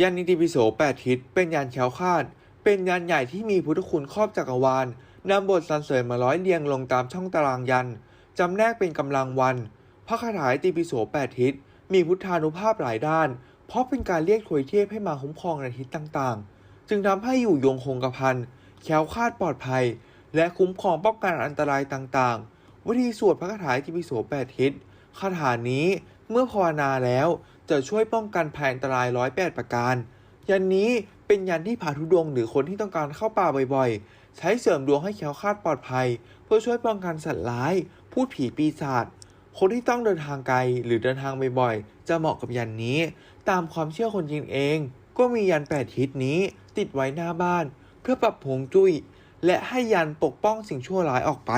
ยันอิติปิโสแปดทิศเป็นยันแคล้วคลาด เป็นยันใหญ่ที่มีพุทธคุณครอบจักรวาลนำบทสรรเสริญมาร้อยเรียงลงตามช่องตารางยันจำแนกเป็นกำลังวัน พระคาถาอิติปิโสแปดทิศมีพุทธานุภาพหลายด้าน เพราะเป็นการเรียกถวยเทพให้มาคุ้มครองในทิศต่างๆ จึงทำให้อยู่ยงคงกระพันแคล้วคลาดปลอดภัย และคุ้มครองป้องกันอันตรายต่างๆ วิธีสวดพระคาถาอิติปิโสแปดทิศคาถานี้ เมื่อภาวนาแล้วจะช่วยป้องกันภัยอันตรายร้อยแปดประการ ยันนี้เป็นยันที่ผาทุดงหรือคนที่ต้องการเข้าป่าบ่อยๆ ใช้เสริมดวงให้แคล้วคาดปลอดภัย เพื่อช่วยป้องกันสัตว์ร้าย พูดผีปีศาจคนที่ต้องเดินทางไกลหรือเดินทางบ่อยๆ จะเหมาะกับยันนี้ ตามความเชื่อคนจีนเอง ก็มียันแปดทิศนี้ติดไว้หน้าบ้าน เพื่อปรับฮวงจุ้ยและให้ยันปกป้องสิ่งชั่วร้ายออกไป